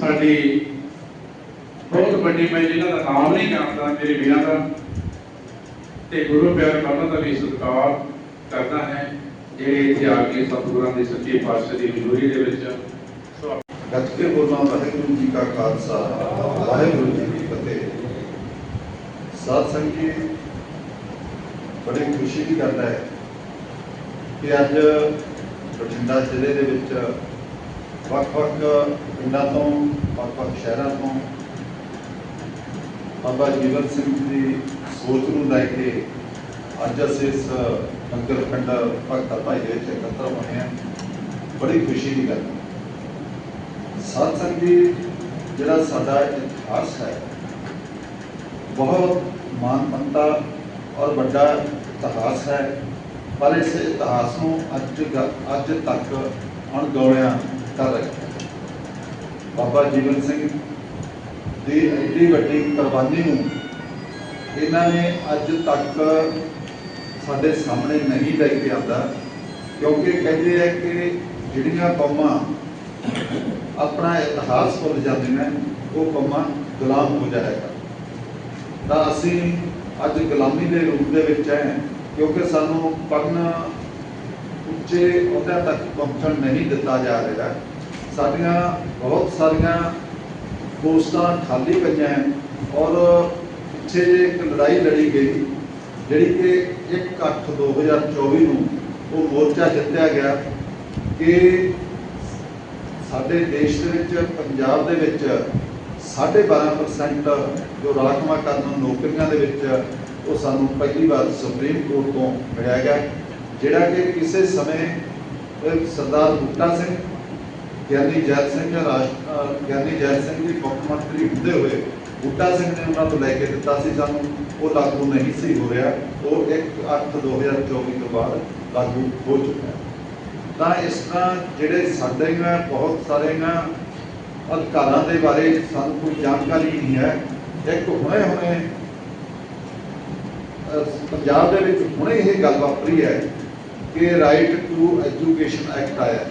[SPEAKER 4] ਸਾਡੇ ਬਹੁਤ ਵੱਡੇ, ਮੈਂ ਜਿਹਨਾਂ ਦਾ ਨਾਮ ਨਹੀਂ ਜਾਣਦਾ, ਮੇਰੇ ਵੀਰਾਂ ਦਾ, ਤੇ ਗੁਰੂ ਪਿਆਰੇ ਉਹਨਾਂ ਦਾ ਵੀ ਸਤਿਕਾਰ ਕਰਦਾ ਹੈ, ਜਿਹੜੇ ਇੱਥੇ ਆ ਕੇ ਸਤਿਗੁਰਾਂ ਦੇ ਸੱਚੇ ਪਾਤਸ਼ਾਹ ਦੀ ਹਜ਼ੂਰੀ ਦੇ ਵਿੱਚ।
[SPEAKER 3] ਗੱਜ ਕੇ ਬੋਲਾਂ ਵਾਹਿਗੁਰੂ ਜੀ ਕਾ ਖਾਲਸਾ, ਵਾਹਿਗੁਰੂ ਜੀ ਕੀ ਫਤਿਹ। ਸਾਧ ਸੰਗਤ ਬੜੀ ਖੁਸ਼ੀ ਦੀ ਗੱਲ ਹੈ ਕਿ ਅੱਜ ਬਠਿੰਡਾ ਜ਼ਿਲ੍ਹੇ ਦੇ ਵਿੱਚ ਵੱਖ-ਵੱਖ ਪਿੰਡਾਂ ਤੋਂ, ਵੱਖ-ਵੱਖ ਸ਼ਹਿਰਾਂ ਤੋਂ ਬਾਬਾ ਜੀਵਨ ਸਿੰਘ ਦੀ ਸੋਚ ਨੂੰ ਲੈ ਕੇ ਅੱਜ ਅਸੀਂ ਇਸ ਨਗਰ ਪਿੰਡ ਭਗਤਾ ਭਾਈ ਦੇ ਵਿੱਚ ਇਕੱਤਰ ਹੋਏ ਹਾਂ। ਬੜੀ ਖੁਸ਼ੀ ਦੀ ਗੱਲ ਹੈ। ਸਾਧ ਸੰਗਤ ਜੀ ਜਿਹੜਾ ਸਾਡਾ ਇਤਿਹਾਸ ਹੈ, ਬਹੁਤ ਮਾਨਮੰਤਾ ਔਰ ਵੱਡਾ ਇਤਿਹਾਸ ਹੈ, ਪਰ ਇਸ ਇਤਿਹਾਸ ਨੂੰ ਅੱਜ ਗ- ਅੱਜ ਤੱਕ ਅਣਗੌਲਿਆ ਕਰ ਰੱਖਿਆ ਬਾਬਾ ਜੀਵਨ ਸਿੰਘ
[SPEAKER 5] ਦੀ ਐਡੀ ਵੱਡੀ ਕੁਰਬਾਨੀ ਨੂੰ ਇਹਨਾਂ ਨੇ ਅੱਜ ਤੱਕ ਸਾਡੇ ਸਾਹਮਣੇ ਨਹੀਂ ਲੈ ਕੇ ਆਂਦਾ, ਕਿਉਂਕਿ ਕਹਿੰਦੇ ਆ ਕਿ ਜਿਹੜੀਆਂ ਕੌਮਾਂ ਆਪਣਾ ਇਤਿਹਾਸ ਭੁੱਲ ਜਾਂਦੀਆਂ ਉਹ ਕੌਮਾਂ ਗੁਲਾਮ ਹੋ ਜਾਏਗਾ ਤਾਂ ਅਸੀਂ ਅੱਜ ਗੁਲਾਮੀ ਦੇ ਰੂਪ ਦੇ ਵਿੱਚ ਹੈ, ਕਿਉਂਕਿ ਸਾਨੂੰ ਪੜਨ ਉੱਚੇ ਅਹੁਦਿਆਂ ਤੱਕ ਪਹੁੰਚਣ ਨਹੀਂ ਦਿੱਤਾ ਜਾ ਰਿਹਾ। ਸਾਡੀਆਂ ਬਹੁਤ ਸਾਰੀਆਂ ਪੋਸਟਾਂ ਖਾਲੀ ਪਈਆਂ ਹੈ ਔਰ ਪਿੱਛੇ ਜਿਹੇ ਇੱਕ ਲੜਾਈ ਲੜੀ ਗਈ, ਜਿਹੜੀ ਕਿ 1 ਅੱਠ 2024 ਨੂੰ ਉਹ ਮੋਰਚਾ ਜਿੱਤਿਆ ਗਿਆ ਕਿ ਸਾਡੇ ਦੇਸ਼ ਦੇ ਵਿੱਚ, ਪੰਜਾਬ ਦੇ ਵਿੱਚ 12.5% ਜੋ ਰਾਖਵਾਂ ਕਰਨ ਨੌਕਰੀਆਂ ਦੇ ਵਿੱਚ ਉਹ ਸਾਨੂੰ ਪਹਿਲੀ ਵਾਰ ਸੁਪਰੀਮ ਕੋਰਟ ਤੋਂ ਮਿਲਿਆ ਗਿਆ ਜਿਹੜਾ ਕਿ ਕਿਸੇ ਸਮੇਂ ਸਰਦਾਰ ਬੂਟਾ ਸਿੰਘ ਗਿਆਨੀ ਜੈਲ ਸਿੰਘ ਰਾਸ਼ਟ ਅਹ, ਗਿਆਨੀ ਜੈਲ ਸਿੰਘ ਜੀ ਮੁੱਖ ਮੰਤਰੀ ਹੁੰਦੇ ਹੋਏ ਬੂਟਾ ਸਿੰਘ ਨੇ ਉਹਨਾਂ ਤੋਂ ਲੈ ਕੇ ਦਿੱਤਾ ਸੀ ਸਾਨੂੰ ਉਹ ਲਾਗੂ ਨਹੀਂ ਸੀ ਹੋ ਰਿਹਾ ਉਹ 1 8 2024 ਤੋਂ ਬਾਅਦ ਲਾਗੂ ਹੋ ਚੁੱਕਾ ਤਾਂ ਇਸ ਤਰ੍ਹਾਂ ਜਿਹੜੇ ਸਾਡੇ ਨਾ ਬਹੁਤ ਸਾਰੇ ਨਾ ਅਧਿਕਾਰਾਂ ਦੇ ਬਾਰੇ ਸਾਨੂੰ ਕੋਈ ਜਾਣਕਾਰੀ ਨਹੀਂ ਹੈ। ਇੱਕ ਹੁਣੇ ਹੁਣੇ ਪੰਜਾਬ ਦੇ ਵਿੱਚ ਹੁਣੇ ਇਹ ਗੱਲ ਵਾਪਰੀ ਹੈ ਕਿ ਰਾਈਟ ਟੂ ਐਜੂਕੇਸ਼ਨ ਐਕਟ ਆਇਆ।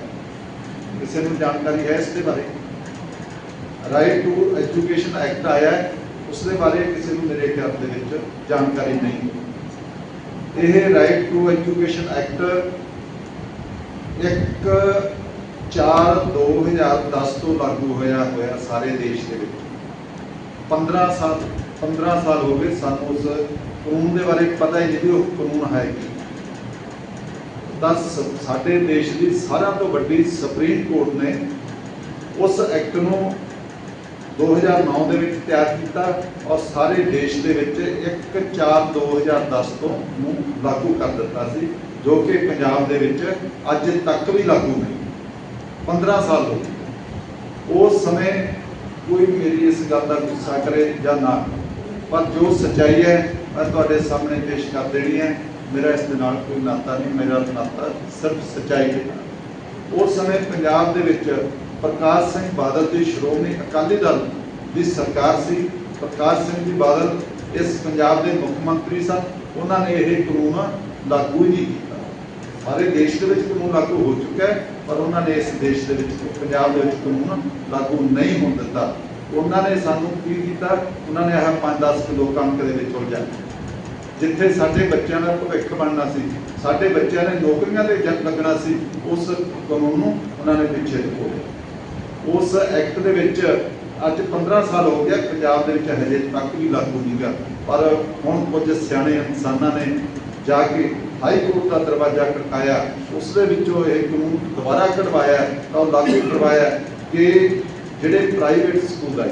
[SPEAKER 5] ਕਿਸੇ ਨੂੰ ਜਾਣਕਾਰੀ ਹੈ ਇਸ ਦੇ ਬਾਰੇ? ਰਾਈਟ ਟੂ ਐਜੂਕੇਸ਼ਨ ਐਕਟ ਆਇਆ ਹੈ, ਉਸ ਦੇ ਬਾਰੇ ਕਿਸੇ ਨੂੰ ਮੇਰੇ ਖਿਆਲ ਦੇ ਵਿੱਚ ਜਾਣਕਾਰੀ ਨਹੀਂ। ਇਹ ਰਾਈਟ ਟੂ ਐਜੂਕੇਸ਼ਨ ਐਕਟ ਇੱਕ 4 2010 ਤੋਂ ਲਾਗੂ ਹੋਇਆ ਹੋਇਆ ਸਾਰੇ ਦੇਸ਼ ਦੇ ਵਿੱਚ। 15 ਸਾਲ 15 ਸਾਲ ਹੋ ਗਏ, ਸਾਨੂੰ ਉਸ ਕਾਨੂੰਨ ਦੇ ਬਾਰੇ ਪਤਾ ਹੀ ਨਹੀਂ ਵੀ ਉਹ ਕਾਨੂੰਨ ਹੈ ਕੀ। ਤਾਂ ਸ- ਸਾਡੇ ਦੇਸ਼ ਦੀ ਸਾਰਿਆਂ ਤੋਂ ਵੱਡੀ ਸੁਪਰੀਮ ਕੋਰਟ ਨੇ ਉਸ ਐਕਟ ਨੂੰ 2009 ਦੇ ਵਿੱਚ ਤਿਆਰ ਕੀਤਾ ਔਰ ਸਾਰੇ ਦੇਸ਼ ਦੇ ਵਿੱਚ 1 4 2010 ਤੋਂ ਨੂੰ ਲਾਗੂ ਕਰ ਦਿੱਤਾ ਸੀ, ਜੋ ਕਿ ਪੰਜਾਬ ਦੇ ਵਿੱਚ ਅੱਜ ਤੱਕ ਵੀ ਲਾਗੂ ਨਹੀਂ। 15 ਸਾਲ ਹੋ ਗਏ। ਉਸ ਸਮੇਂ ਕੋਈ ਮੇਰੀ ਇਸ ਗੱਲ ਦਾ ਗੁੱਸਾ ਕਰੇ ਜਾਂ ਨਾ ਪਰ ਜੋ ਸੱਚਾਈ ਹੈ, ਮੈਂ ਤੁਹਾਡੇ ਸਾਹਮਣੇ ਪੇਸ਼ ਕਰ ਦੇਣੀ ਹੈ। ਮੇਰਾ ਇਸ ਦੇ ਨਾਲ ਕੋਈ ਨਾਤਾ ਨਹੀਂ, ਮੇਰਾ ਨਾਤਾ ਸਿਰਫ ਸੱਚਾਈ ਦੇ ਨਾਲ। ਉਸ ਸਮੇਂ ਪੰਜਾਬ ਦੇ ਵਿੱਚ ਪ੍ਰਕਾਸ਼ ਸਿੰਘ ਬਾਦਲ ਦੀ ਸ਼੍ਰੋਮਣੀ ਅਕਾਲੀ ਦਲ ਦੀ ਸਰਕਾਰ ਸੀ। ਪ੍ਰਕਾਸ਼ ਸਿੰਘ ਜੀ ਬਾਦਲ ਇਸ ਪੰਜਾਬ ਦੇ ਮੁੱਖ ਮੰਤਰੀ ਸਨ। ਉਹਨਾਂ ਨੇ ਇਹ ਕਾਨੂੰਨ ਲਾਗੂ ਹੀ ਨਹੀਂ ਕੀਤਾ। ਸਾਰੇ ਦੇਸ਼ ਦੇ ਵਿੱਚ ਕਾਨੂੰਨ ਲਾਗੂ ਹੋ ਚੁੱਕਾ ਹੈ। ਪਰ ਉਹਨਾਂ ਨੇ ਇਸ ਦੇਸ਼ ਦੇ ਵਿੱਚ ਪੰਜਾਬ ਦੇ ਵਿੱਚ ਕਾਨੂੰਨ ਲਾਗੂ ਨਹੀਂ ਹੋਣ ਦਿੱਤਾ। ਉਹਨਾਂ ਨੇ ਸਾਨੂੰ ਕੀ ਕੀਤਾ? ਉਹਨਾਂ ਨੇ ਆਹ 5-10 ਕਿਲੋ ਕਣਕ ਦੇ ਵਿੱਚ ਉਲਝਾ ਜਿੱਥੇ ਸਾਡੇ ਬੱਚਿਆਂ ਦਾ ਭਵਿੱਖ ਬਣਨਾ ਸੀ, ਸਾਡੇ ਬੱਚਿਆਂ ਨੇ ਨੌਕਰੀਆਂ ਦੇ ਜਨ ਲੱਗਣਾ ਸੀ, ਉਸ ਕਾਨੂੰਨ ਨੂੰ ਉਹਨਾਂ ਨੇ ਪਿੱਛੇ ਧਕੋਲਿਆ। ਉਸ ਐਕਟ ਦੇ ਵਿੱਚ ਅੱਜ 15 ਸਾਲ ਹੋ ਗਿਆ ਪੰਜਾਬ ਦੇ ਵਿੱਚ ਹਜੇ ਤੱਕ ਵੀ ਲਾਗੂ ਨਹੀਂ ਗਾ ਪਰ ਹੁਣ ਕੁਝ ਸਿਆਣੇ ਇਨਸਾਨਾਂ ਨੇ ਜਾ ਕੇ ਹਾਈ ਕੋਰਟ ਦਾ ਦਰਵਾਜ਼ਾ ਖੜਕਾਇਆ ਉਸ ਦੇ ਵਿੱਚੋਂ ਇਹ ਕਾਨੂੰਨ ਦੁਬਾਰਾ ਕਢਵਾਇਆ ਤਾਂ ਉਹ ਲਾਗੂ ਕਰਵਾਇਆ ਕਿ ਜਿਹੜੇ ਪ੍ਰਾਈਵੇਟ ਸਕੂਲ ਹੈ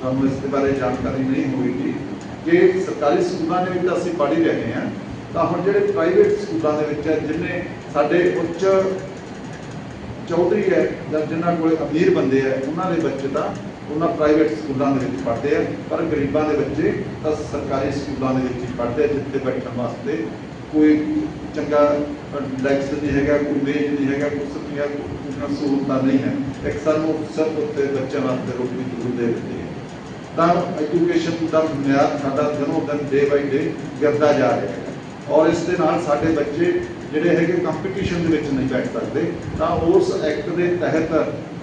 [SPEAKER 5] ਤੁਹਾਨੂੰ ਇਸ ਦੇ ਬਾਰੇ ਜਾਣਕਾਰੀ ਨਹੀਂ ਹੋਵੇਗੀ ਕਿ ਸਰਕਾਰੀ ਸਕੂਲਾਂ ਦੇ ਵਿੱਚ ਅਸੀਂ ਪੜ੍ਹ ਹੀ ਰਹੇ ਹਾਂ ਤਾਂ ਹੁਣ ਜਿਹੜੇ ਪ੍ਰਾਈਵੇਟ ਸਕੂਲਾਂ ਦੇ ਵਿੱਚ ਹੈ, ਜਿਨ੍ਹਾਂ ਸਾਡੇ ਉੱਚ ਚੌਧਰੀ ਹੈ ਜਾਂ ਜਿਨ੍ਹਾਂ ਕੋਲ ਅਮੀਰ ਬੰਦੇ ਹੈ ਉਹਨਾਂ ਦੇ ਬੱਚੇ ਤਾਂ ਉਹਨਾਂ ਪ੍ਰਾਈਵੇਟ ਸਕੂਲਾਂ ਦੇ ਵਿੱਚ ਪੜ੍ਹਦੇ ਆ ਪਰ ਗਰੀਬਾਂ ਦੇ ਬੱਚੇ ਤਾਂ ਸਰਕਾਰੀ ਸਕੂਲਾਂ ਦੇ ਵਿੱਚ ਹੀ ਪੜ੍ਹਦੇ ਆ ਜਿੱਥੇ ਬੈਠਣ ਵਾਸਤੇ ਕੋਈ ਚੰਗਾ ਡੈਕਸ ਨਹੀਂ ਹੈਗਾ, ਕੋਈ ਮੇਜ਼ ਨਹੀਂ ਹੈਗਾ ਕੁਛ ਨਹੀਂ ਕੋਈ ਸਹੂਲਤਾਂ ਨਹੀਂ ਹੈ। ਇੱਕ ਸਾਨੂੰ ਸਭ ਉੱਤੇ ਬੱਚਿਆਂ ਵਾਸਤੇ ਰੋਟੀ ਜ਼ਰੂਰ ਦੇ ਦਿੱਤੀ ਹੈ। ਤਾਂ ਐਜੂਕੇਸ਼ਨ ਦਾ ਮਿਆਰ ਸਾਡਾ ਦਿਨੋਂ ਦਿਨ ਡੇ ਬਾਈ ਡੇ ਗਿਰਦਾ ਜਾ ਰਿਹਾ ਹੈ। ਔਰ ਇਸ ਦੇ ਨਾਲ ਸਾਡੇ ਬੱਚੇ ਜਿਹੜੇ ਹੈਗੇ ਕੰਪੀਟੀਸ਼ਨ ਦੇ ਵਿੱਚ ਨਹੀਂ ਬੈਠ ਸਕਦੇ, ਤਾਂ ਉਸ ਐਕਟ ਦੇ ਤਹਿਤ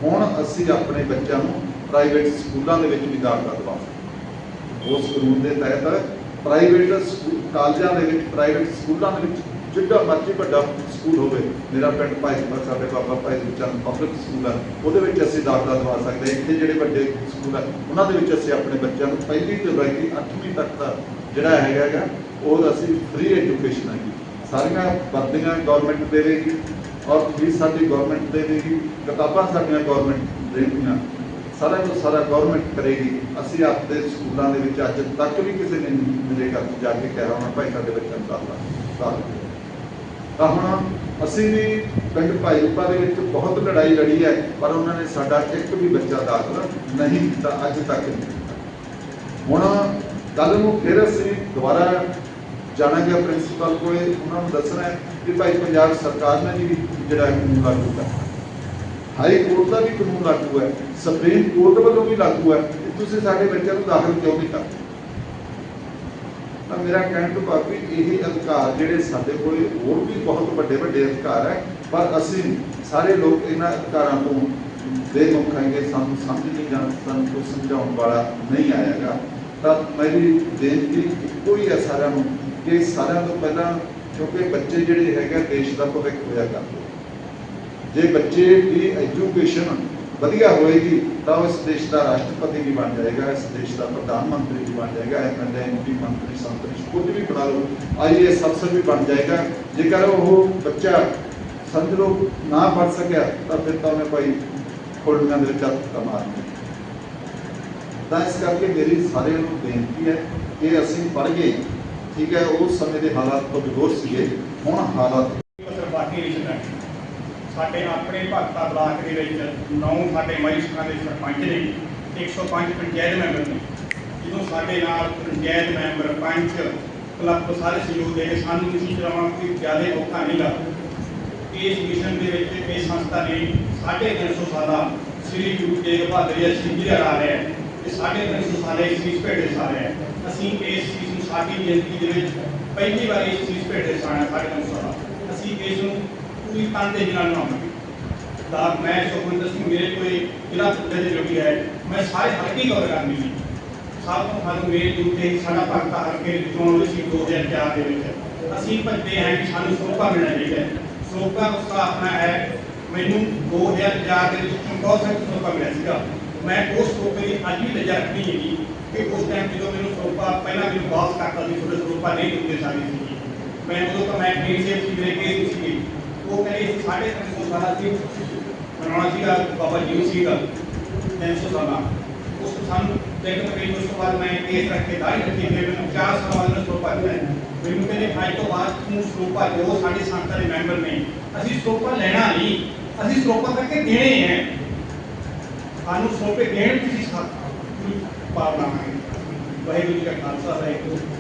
[SPEAKER 5] ਹੁਣ ਅਸੀਂ ਆਪਣੇ ਬੱਚਿਆਂ ਨੂੰ ਪ੍ਰਾਈਵੇਟ ਸਕੂਲਾਂ ਦੇ ਵਿੱਚ ਵੀ ਦਾਖਲਾ ਦਿਵਾਵਾਂਗੇ। ਉਸ ਕਾਨੂੰਨ ਦੇ ਤਹਿਤ ਪ੍ਰਾਈਵੇਟ ਸਕੂਲ ਕਾਲਜਾਂ ਦੇ ਵਿੱਚ ਪ੍ਰਾਈਵੇਟ ਸਕੂਲਾਂ ਦੇ ਵਿੱਚ ਜਿੱਡਾ ਮਰਜ਼ੀ ਵੱਡਾ ਸਕੂਲ ਹੋਵੇ ਮੇਰਾ ਪਿੰਡ ਭਾਈਪੁਰ ਸਾਡੇ ਬਾਬਾ ਭਾਈ ਚੰਦ ਪਬਲਿਕ ਸਕੂਲ ਹੈ ਉਹਦੇ ਵਿੱਚ ਅਸੀਂ ਦਾਖਲਾ ਦਵਾ ਸਕਦੇ ਹਾਂ। ਇੱਥੇ ਜਿਹੜੇ ਵੱਡੇ ਸਕੂਲ ਹੈ ਉਹਨਾਂ ਦੇ ਵਿੱਚ ਅਸੀਂ ਆਪਣੇ ਬੱਚਿਆਂ ਨੂੰ ਪਹਿਲੀ ਤੋਂ ਲੈ ਕੇ 8ਵੀਂ ਤੱਕ ਦਾ ਜਿਹੜਾ ਹੈਗਾ ਗਾ, ਉਹ ਅਸੀਂ ਫ੍ਰੀ ਐਜੂਕੇਸ਼ਨ ਹੈਗੀ ਸਾਰੀਆਂ ਵਰਦੀਆਂ ਗਵਰਨਮੈਂਟ ਦੇਵੇਗੀ ਔਰ ਫੀਸ ਸਾਡੀ ਗਵਰਨਮੈਂਟ ਦੇਵੇਗੀ ਕਿਤਾਬਾਂ ਸਾਡੀਆਂ ਗਵਰਨਮੈਂਟ ਦੇਣਗੀਆਂ। ਸਾਰਾ ਕੁਝ ਸਾਰਾ ਗਵਰਨਮੈਂਟ ਕਰੇਗੀ, ਅਸੀਂ ਆਪਦੇ ਸਕੂਲਾਂ ਦੇ ਵਿੱਚ ਅੱਜ ਤੱਕ ਵੀ ਕਿਸੇ ਨੇ ਮੇਰੇ ਘਰ ਜਾ ਕੇ ਕਹਿ ਰਹਾ ਭਾਈ ਸਾਡੇ ਬੱਚਿਆਂ ਨੂੰ ਦਾਖਲਾ ਤਾਂ ਹੁਣ ਅਸੀਂ ਵੀ ਪਿੰਡ ਭਾਈਪਾ ਦੇ ਵਿੱਚ ਬਹੁਤ ਲੜਾਈ ਲੜੀ ਹੈ, ਪਰ ਉਹਨਾਂ ਨੇ ਸਾਡਾ ਇੱਕ ਵੀ ਬੱਚਾ ਦਾਖਲਾ ਨਹੀਂ ਕੀਤਾ ਅੱਜ ਤੱਕ ਨਹੀਂ ਕੀਤਾ। ਹੁਣ ਕੱਲ ਨੂੰ ਫਿਰ ਅਸੀਂ ਦੁਬਾਰਾ ਜਾਣਾਂਗੇ ਪ੍ਰਿੰਸੀਪਲ ਕੋਲੇ, ਉਹਨਾਂ ਨੂੰ ਦੱਸਣਾ ਕਿ ਭਾਈ ਪੰਜਾਬ ਸਰਕਾਰ ਨੇ ਵੀ ਜਿਹੜਾ ਲਾਗੂ ਕਰਨਾ ਹਾਈ ਕੋਰਟ ਦਾ ਵੀ ਕਾਨੂੰਨ ਲਾਗੂ ਹੈ, ਸੁਪਰੀਮ ਕੋਰਟ ਵੱਲੋਂ ਵੀ ਲਾਗੂ ਹੈ ਤੁਸੀਂ ਸਾਡੇ ਬੱਚਿਆਂ ਨੂੰ ਦਾਖਲ ਕਿਉਂ ਨਹੀਂ ਕਰਦੇ ਤਾਂ ਮੇਰਾ ਕਹਿਣ ਤੋਂ ਭਾਵ ਵੀ ਇਹ ਅਧਿਕਾਰ ਜਿਹੜੇ ਸਾਡੇ ਕੋਲੇ ਹੋਰ ਵੀ ਬਹੁਤ ਵੱਡੇ ਵੱਡੇ ਅਧਿਕਾਰ ਹੈ, ਪਰ ਅਸੀਂ ਸਾਰੇ ਲੋਕ ਇਹਨਾਂ ਅਧਿਕਾਰਾਂ ਤੋਂ ਬੇਮੁਖ ਹੈਗੇ ਸਾਨੂੰ ਸਮਝ ਨਹੀਂ ਜਾਣ ਸਾਨੂੰ ਕੋਈ ਸਮਝਾਉਣ ਵਾਲਾ ਨਹੀਂ ਆਏਗਾ ਤਾਂ ਮੇਰੀ ਬੇਨਤੀ ਇੱਕੋ ਹੀ ਹੈ ਸਾਰਿਆਂ ਨੂੰ ਕਿ ਸਾਰਿਆਂ ਤੋਂ ਪਹਿਲਾਂ ਕਿਉਂਕਿ ਬੱਚੇ ਜਿਹੜੇ ਹੈਗੇ ਦੇਸ਼ ਦਾ ਭਵਿੱਖ ਹੋਇਆ ਕਰਦੇ। ਜੇ ਬੱਚੇ ਦੀ ਐਜੂਕੇਸ਼ਨ ਵਧੀਆ ਹੋਏਗੀ, ਤਾਂ ਉਹ ਇਸ ਦੇਸ਼ ਦਾ ਰਾਸ਼ਟਰਪਤੀ ਵੀ ਬਣ ਜਾਏਗਾ, ਇਸ ਦੇਸ਼ ਦਾ ਪ੍ਰਧਾਨ ਮੰਤਰੀ ਵੀ ਬਣ ਜਾਏਗਾ ਐਮਐਲਏ ਐਮਪੀ ਮੰਤਰੀ ਸੰਤਰੀ ਕੁਝ ਵੀ ਬਣਾ ਲਓ ਆਈਏਐਸ ਅਫਸਰ ਵੀ ਬਣ ਜਾਏਗਾ। ਜੇਕਰ ਉਹ ਬੱਚਾ ਸਮਝ ਲਓ, ਨਾ ਪੜ ਸਕਿਆ, ਤਾਂ ਫਿਰ ਤਾਂ ਉਹਨੇ ਭਾਈ ਖੋਲ੍ਹੀਆਂ ਦੇ ਵਿੱਚ ਹੱਥ ਤਾਂ ਤਾਂ ਇਸ ਕਰਕੇ ਮੇਰੀ ਸਾਰਿਆਂ ਨੂੰ ਬੇਨਤੀ ਹੈ ਕਿ ਅਸੀਂ ਪੜ੍ਹ ਗਏ, ਠੀਕ ਹੈ, ਉਸ ਸਮੇਂ ਦੇ ਹਾਲਾਤ ਤੋਂ ਹੋਰ ਸੀਗੇ, ਹੁਣ ਹਾਲਾਤ
[SPEAKER 6] ਬਾਕੀ ਨਹੀਂ ਸਾਡੇ ਆਪਣੇ ਭਗਤਾ ਬਲਾਕ ਦੇ ਵਿੱਚ ਨੌ ਸਾਡੇ ਮਜਿਸਟਰਾਂ ਦੇ ਸਰਪੰਚ ਨੇ 105 ਪੰਚਾਇਤ ਮੈਂਬਰ ਨੇ। ਜਦੋਂ ਸਾਡੇ ਨਾਲ ਪੰਚਾਇਤ ਮੈਂਬਰ, ਪੰਚ, ਕਲੱਬ ਸਾਰੇ ਸਹਿਯੋਗ ਦੇ ਕੇ ਸਾਨੂੰ ਕਿਸੇ ਤਰ੍ਹਾਂ ਕੋਈ ਜ਼ਿਆਦਾ ਔਖਾ ਨਹੀਂ ਲੱਗਾ ਇਸ ਮਿਸ਼ਨ ਦੇ ਵਿੱਚ ਇਹ ਸੰਸਥਾ ਨੇ 350 ਸਾਲਾ ਸ੍ਰੀ ਗੁਰੂ ਤੇਗ ਬਹਾਦਰ ਜੀ ਸ਼ਹੀਦੀ ਦਾ ਰਿਹਾ ਹੈ ਤੇ 350 ਸਾਲੇ ਸੀਸ ਭੇਟੇ ਸਾਰੇ ਹੈ। ਅਸੀਂ ਇਸ ਚੀਜ਼ ਨੂੰ ਸਾਡੀ ਜ਼ਿੰਦਗੀ ਦੇ ਵਿੱਚ ਪਹਿਲੀ ਵਾਰ ਇਸ ਚੀਜ਼ ਭੇਟੇ ਸਾਣਾ ਸਾਡੇ ਨਾਲ ਸਾਲਾ। ਅਸੀਂ ਇਸ ਨੂੰ ਪੂਰੀ ਤਨ ਨਾਲ ਨਿਭਾਵਾਂਗੇ ਦਾ ਮੈਂ ਸੁਖਵਿੰਦਰ ਸਿੰਘ ਮੇਰੇ ਕੋਲੇ ਜ਼ਿਲ੍ਹਾ ਸੱਦੇ ਦੇ ਜੋਗੀ ਹੈ, ਮੈਂ ਸਾਰੇ ਹਲਕੇ ਕਵਰ ਕਰਨੀ ਹੈ। ਸਭ ਤੋਂ ਸਾਨੂੰ ਮੇਨ ਡਿਊਟੀ ਸਾਡਾ ਭਗਤਾ ਹਲਕੇ ਦੀ ਚੋਣ ਸੀ 2004 ਦੇ ਵਿੱਚ ਅਸੀਂ ਭੱਜਦੇ ਹਾਂ ਕਿ ਸਾਨੂੰ ਸੋਭਾ ਮਿਲਣਾ ਚਾਹੀਦਾ ਹੈ। ਸੋਭਾ ਉਸਦਾ ਆਪਣਾ ਹੈ, ਮੈਨੂੰ 2004 ਦੇ ਵਿੱਚ ਬਹੁਤ ਸਾਰੀ ਸੋਭਾ ਮਿਲਿਆ ਸੀਗਾ। ਮੈਂ ਉਸ ਸੋਭੇ ਦੀ ਅੱਜ ਵੀ ਨਜ਼ਰ ਰੱਖਣੀ ਹੈਗੀ ਕਿ ਉਸ ਟਾਈਮ ਜਦੋਂ ਮੈਨੂੰ ਸੋਭਾ ਪਹਿਲਾਂ ਮੈਨੂੰ ਵਾਪਸ ਕਰਦਾ ਸੀ ਥੋੜੇ ਸੋਭਾ ਨਹੀਂ ਦਿੰਦੇ ਸਾਡੀ ਸੀ ਮੈਂ ਉਦੋਂ ਤਾਂ ਮੈਂ ਕੇਸ ਸੀ ਮੇਰੇ ਕੇਸ ਸੀ ਉਹ ਕਹਿੰਦੇ ਸੀ ਸਾਢੇ ਤਿੰਨ ਬਣਾਉਣਾ ਸੀਗਾ ਬਾਬਾ ਜੀ ਸੀਗਾ ਤਿੰਨ ਸੌ ਸਾਲਾ ਉਸ ਸਾਨੂੰ ਦੇਖ ਕੇ ਉਸ ਤੋਂ ਬਾਅਦ ਮੈਂ ਕੇਸ ਰੱਖ ਕੇ ਦਾਈ ਰੱਖੀ ਫਿਰ ਮੈਨੂੰ ਚਾਰ ਸਾਲ ਬਾਅਦ ਸੋਭਾ ਦਿੱਤਾ ਮੈਨੂੰ ਕਹਿੰਦੇ ਅੱਜ ਤੋਂ ਬਾਅਦ ਤੂੰ ਸੋਭਾ ਜੋ ਸਾਡੇ ਸੰਸਥਾ ਦੇ ਮੈਂਬਰ ਨੇ ਅਸੀਂ ਸੋਭਾ ਲੈਣਾ ਨਹੀਂ ਅਸੀਂ ਸੋਭਾ ਕਰਕੇ ਦੇਣੇ ਹੈ ਸਾਨੂੰ ਸੋਭੇ ਦੇਣ ਦੀ ਸਾਥ ਪਾਵਨਾ ਹੈ ਵਾਹਿਗੁਰੂ ਜੀ ਕਾ ਖਾਲਸਾ ਵਾਹਿਗੁਰੂ